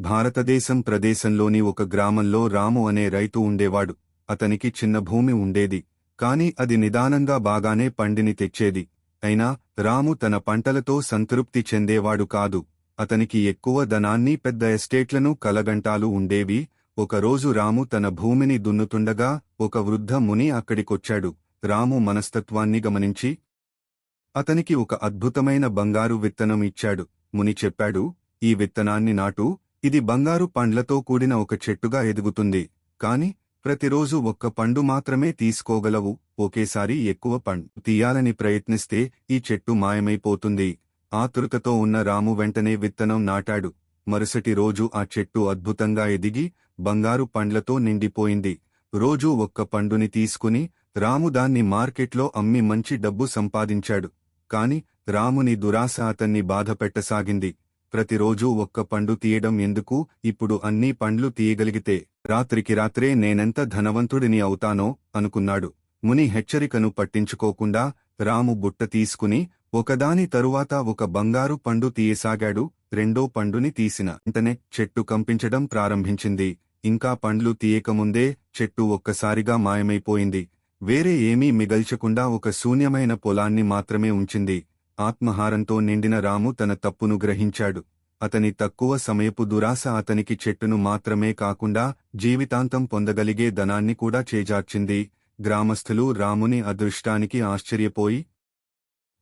భారతదేశం ప్రదేశంలోని ఒక గ్రామంలో రాము అనే రైతు ఉండేవాడు. అతనికి చిన్న భూమి ఉండేది. కాని అది నిదానంగా బాగానే పండిని తెచ్చేది. అయినా రాము తన పంటలతో సంతృప్తి చెందేవాడు కాదు. అతనికి ఎక్కువ ధనాన్ని పెద్ద ఎస్టేట్లను కలగంటాలు ఉండేవి. ఒకరోజు రాము తన భూమిని దున్నుతుండగా ఒక వృద్ధ ముని అక్కడికొచ్చాడు. రాము మనస్తత్వాన్ని గమనించి అతనికి ఒక అద్భుతమైన బంగారు విత్తనం ఇచ్చాడు. ముని చెప్పాడు ఈ విత్తనాన్ని నాటు ఇది బంగారు పండ్లతో కూడిన ఒక చెట్టుగా ఎదుగుతుంది కాని ప్రతిరోజు ఒక్క పండు మాత్రమే తీసుకోగలవు. ఒకేసారి ఎక్కువ పండు తీయాలని ప్రయత్నిస్తే ఈ చెట్టు మాయమైపోతుంది. ఆతృతతో ఉన్న రాము వెంటనే విత్తనం నాటాడు. మరుసటి రోజు ఆ చెట్టు అద్భుతంగా ఎదిగి బంగారు పండ్లతో నిండిపోయింది. రోజూ ఒక్క పండుని తీసుకుని రాము దాన్ని మార్కెట్లో అమ్మి మంచి డబ్బు సంపాదించాడు. కాని రాముని దురాశ అతన్ని బాధపెట్టసాగింది. ప్రతిరోజూ ఒక్క పండు తీయడం ఎందుకు? ఇప్పుడు అన్నీ పండ్లు తీయగలిగితే రాత్రికి రాత్రే నేనెంత ధనవంతుడిని అవుతానో అనుకున్నాడు. ముని హెచ్చరికను పట్టించుకోకుండా రాము బుట్ట తీసుకుని ఒకదాని తరువాత ఒక బంగారు పండు తీయసాగాడు. రెండో పండుని తీసిన వెంటనే చెట్టు కంపించడం ప్రారంభించింది. ఇంకా పండ్లు తీయకముందే చెట్టు ఒక్కసారిగా మాయమైపోయింది. వేరే ఏమీ మిగల్చకుండా ఒక శూన్యమైన పొలాన్ని మాత్రమే ఉంచింది. ఆత్మహారంతో నిండిన రాము తన తప్పును గ్రహించాడు. అతని తక్కువ సమయపు దురాశ అతనికి చెట్టును మాత్రమే కాకుండా జీవితాంతం పొందగలిగే ధనాన్ని కూడా చేజార్చింది. గ్రామస్థులు రాముని అదృష్టానికి ఆశ్చర్యపోయి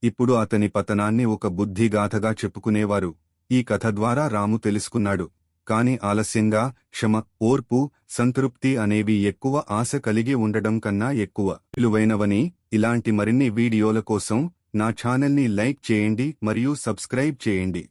ఇప్పుడు అతని పతనాన్ని ఒక బుద్ధిగాథగా చెప్పుకునేవారు. ఈ కథ ద్వారా రాము తెలుసుకున్నాడు. కాని ఆలస్యంగా క్షమ ఓర్పు సంతృప్తి అనేవి ఎక్కువ ఆశ కలిగి ఉండడం కన్నా ఎక్కువ. విలువైనవని ఇలాంటి మరిన్ని వీడియోల కోసం నా ఛానల్ని లైక్ చేయండి మరియు సబ్స్క్రైబ్ చేయండి.